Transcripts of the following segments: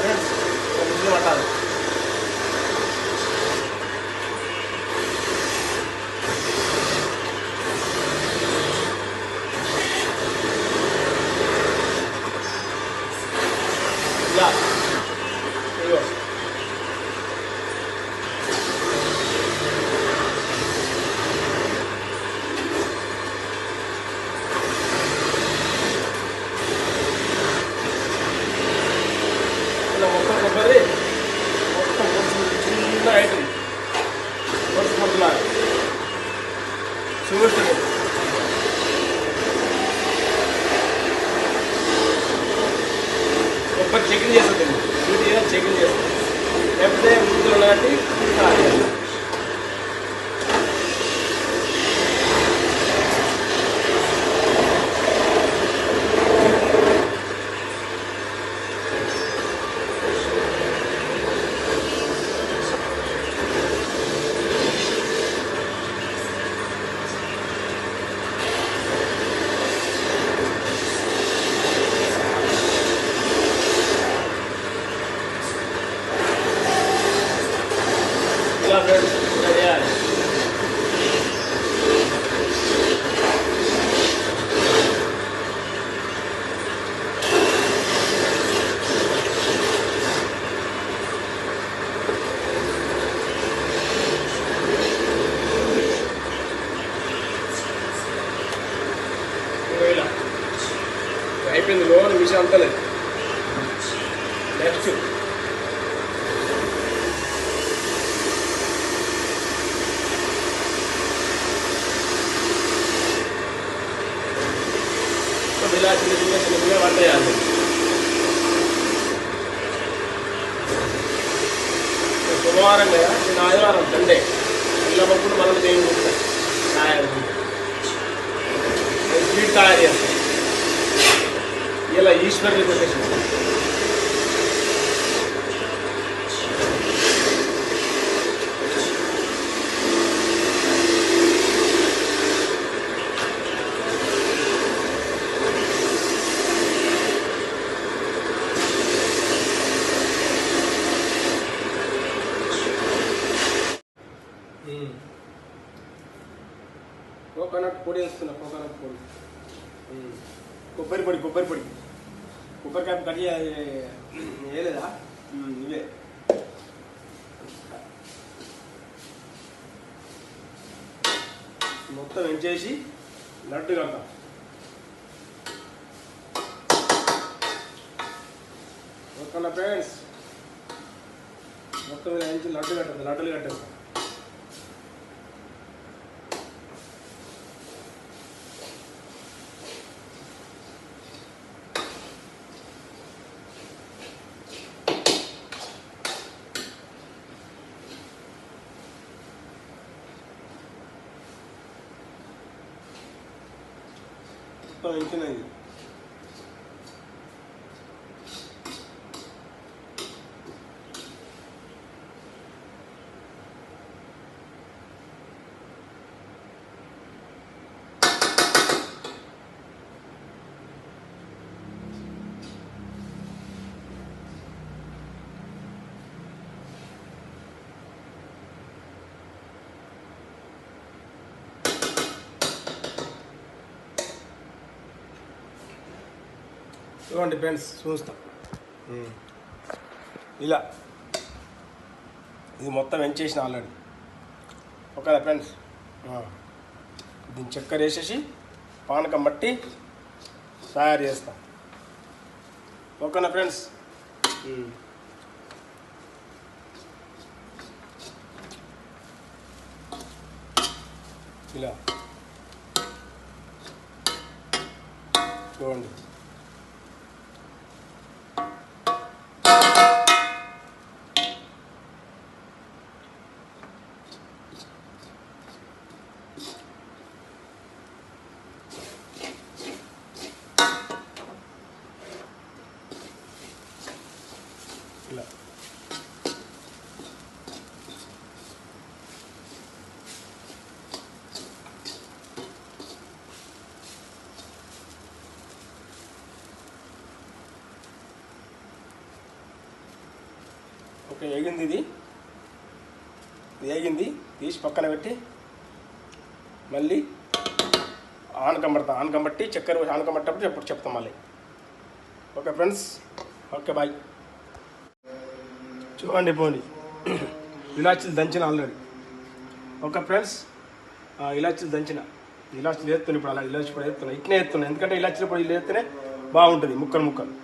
Friends whistle పట్టాలి ఇలా ఇదిగో ఇలా మొత్తం కొబ్బరి మొత్తం కొంచెం చిన్న ఐటమ్ కొంచెం కొబ్బరిలాగా చూస్తుంది కొబ్బరి చెకింగ్ చేస్తుంది డ్యూటీ చెకింగ్ చేస్తుంది లేకపోతే ముద్దులు ఉన్నట్టు లోన్ విషయం అంతలేదు నెక్స్ట్ ఇలా చిన్న చిన్న చిన్న చిన్న వంట చేయాలి సోమవారం కదా నేను ఆదివారం సండే వెళ్ళినప్పుడు మనం దేవుని తయారు స్వీట్ తయారు చేస్తాం ఇలా ఈశ్వరుని కొట్టేసి కోకోనట్ పొడి వేస్తున్నా కోకోనట్ పొడి ఉమ్. కొబ్బరి పొడి కొబ్బరి పొడి కొబ్బరికాయ కట్ వేయలేదా ఉమ్, ఇవే మొత్తం ఎంచేసి లడ్డు కడతాం ఓకేనా ఫ్రెండ్స్ మొత్తం ఎంచి లడ్డు కట్టదు లడ్డులు はいけな。చూడండి ఫ్రెండ్స్ చూస్తాం. ఇలా. ఇది మొత్తం వెంచేసిన ఆల్రెడీ ఓకేనా ఫ్రెండ్స్ దీన్ని చక్కెర వేసేసి పానకం బట్టి తయారు చేస్తాం. ఓకేనా ఫ్రెండ్స్? ఇలా. చూడండి వేగింది ఇది. ఇది తీసి పక్కన పెట్టి మళ్ళీ ఆనకం పడతా ఆనకం బట్టి చక్కెర పోసి ఆనకం ఎప్పుడు చెప్తాం మళ్ళీ. Okay friends okay bye. చూడండి పోండి ఇలాచీలు దంచిన ఆల్రెడీ. ఓకే ఫ్రెండ్స్ ఆ, ఇలాచీలు దంచిన. ఇలాచీలు వేస్తున్నాయి ఇప్పుడు అలా ఇలాచి కూడా వేస్తున్నా ఇట్నే వేస్తున్నా. ఎందుకంటే ఇలాచీలు కూడా ఇలా వేస్తేనే బాగుంటుంది ముక్కలు ముక్కలు.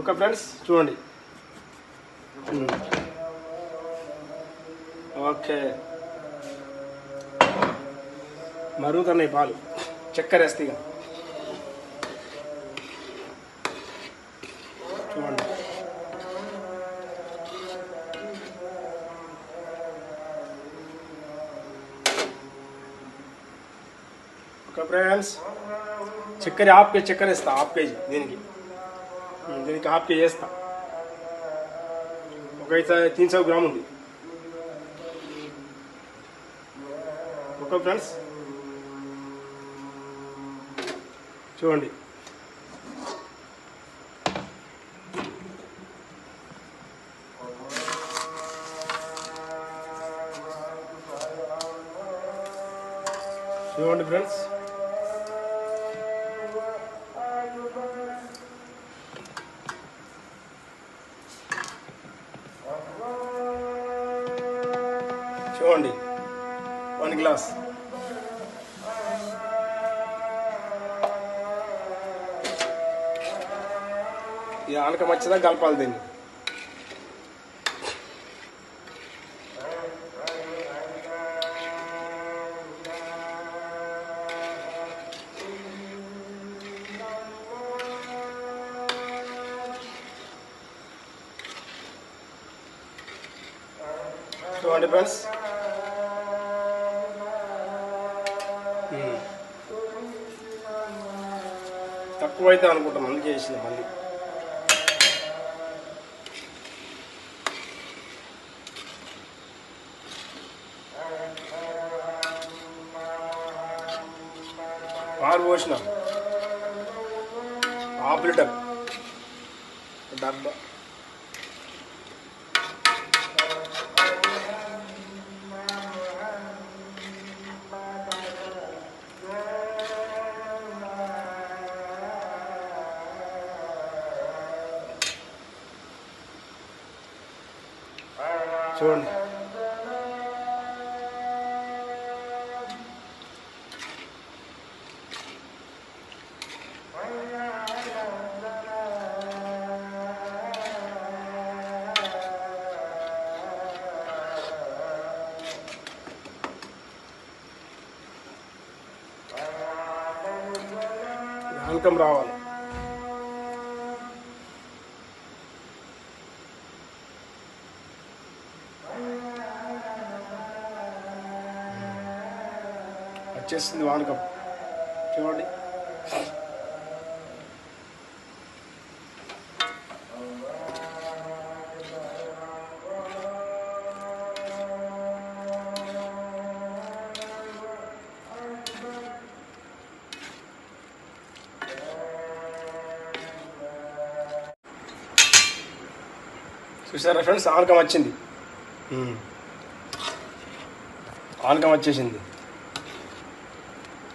ఓకే ఫ్రెండ్స్ చూడండి. ఓకే మరుగుతున్నాయి పాలు చక్కెర వేస్తే ఇక చూడండి ఓకే ఫ్రెండ్స్ చక్కెర హాఫ్ కేజీ చక్కెర వేస్తా హాఫ్ కేజీ దీనికి ఉమ్, దీనికి హాఫ్ కేజీ వేస్తా ఒక అయితే తీన్ సौ గ్రామ్ ఉంది. Okay friends. చూడండి. చూడండి ఫ్రెండ్స్. ఈ ఆనకం వచ్చేదా కలపాలి దీన్ని. చూడండి ఫ్రెండ్స్. తక్కువైతే అనుకుంటాం అందుకే చేసింది మళ్ళీ. పోసిన హాఫ్ లీటర్ డబ్బా ఫలితం రావాలి. వచ్చేస్తుంది వానకం చూడండి. చూసారా ఫ్రెండ్స్ ఆనకం వచ్చింది. ఆనకం వచ్చేసింది.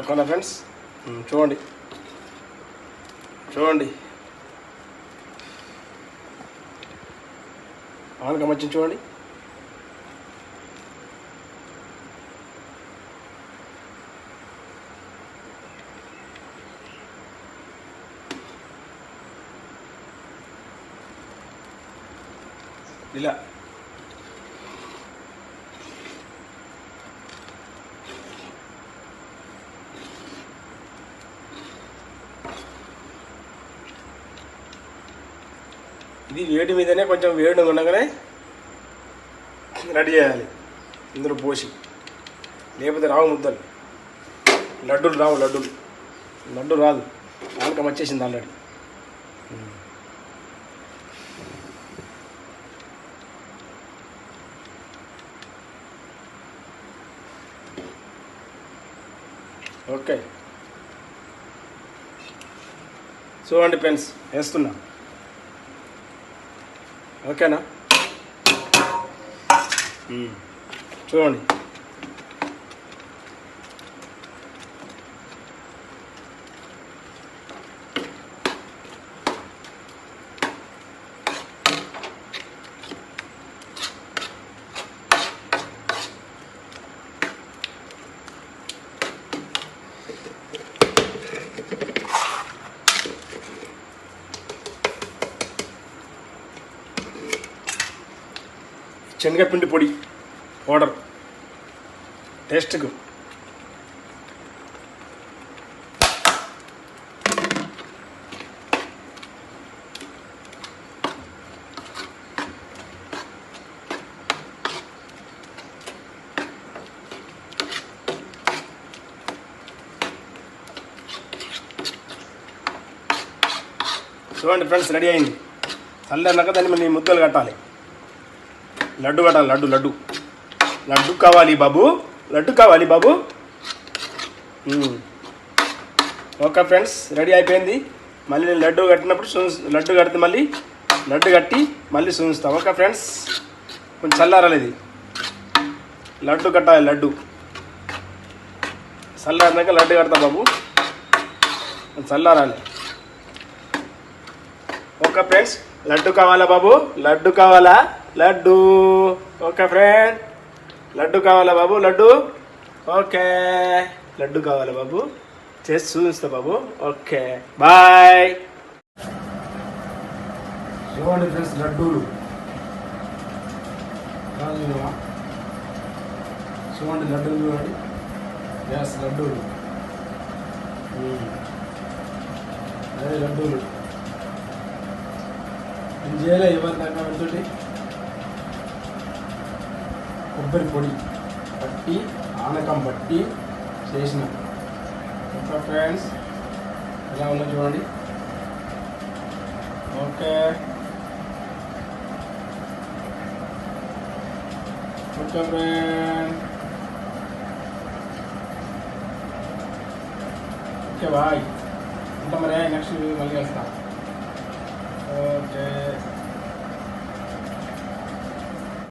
ఓకేనా ఫ్రెండ్స్ చూడండి. చూడండి. ఆనకం వచ్చింది చూడండి. ఇలా. ఇది వేడి మీదనే కొంచెం వేడి ఉండగానే రెడీ చేయాలి. ఇందులో పోసి. లేకపోతే రావు ముద్దలు. లడ్డూలు రావు లడ్డూలు. లడ్డు రాదు. ఆనకం వచ్చేసింది ఆల్రెడీ. ఓకే. చూడండి పెన్స్. వేస్తున్నా. ఓకేనా? చూడండి. శనగపిండి పొడి పౌడర్. టేస్ట్కు. చూడండి ఫ్రెండ్స్ రెడీ అయింది. చల్లన్నాక దాన్ని మనం ముద్దలు కట్టాలి. లడ్డు కట్టాలి లడ్డు లడ్డు. లడ్డు కావాలి బాబు లడ్డు కావాలి బాబు. ఓకే ఫ్రెండ్స్ రెడీ అయిపోయింది. మళ్ళీ నేను లడ్డు కట్టినప్పుడు లడ్డు కడితే మళ్ళీ లడ్డు కట్టి మళ్ళీ చూస్తాం ఓకే ఫ్రెండ్స్ కొంచెం చల్లారాలి ఇది లడ్డు కట్టాలి లడ్డు. చల్లారినాక లడ్డు కడతా బాబు. చల్లారాలి. ఓకే ఫ్రెండ్స్ లడ్డు కావాలా బాబు? లడ్డు కావాలా? లడ్డు. ఓకే ఫ్రెండ్ లడ్డు కావాలా బాబు? లడ్డు? ఓకే. లడ్డు కావాలా బాబు? చేసి చూపిస్తా బాబు. ఓకే. బాయ్. చూడండి ఫ్రెండ్స్ లడ్డూలు. చూడండి లడ్డూలు చూడండి. గ్యాస్ లడ్డూలు. అదే లడ్డూలు. నేను చేయలే ఎవరి దాకా పెడుతుంటే కొబ్బరి పొడి పట్టి ఆనకం పట్టి చేసిన. ఓకే ఫ్రెండ్స్ ఎలా ఉందో చూడండి. Okay. Okay friend okay bye ఉంటా మరి నెక్స్ట్ మళ్ళీ వస్తా ఓకే.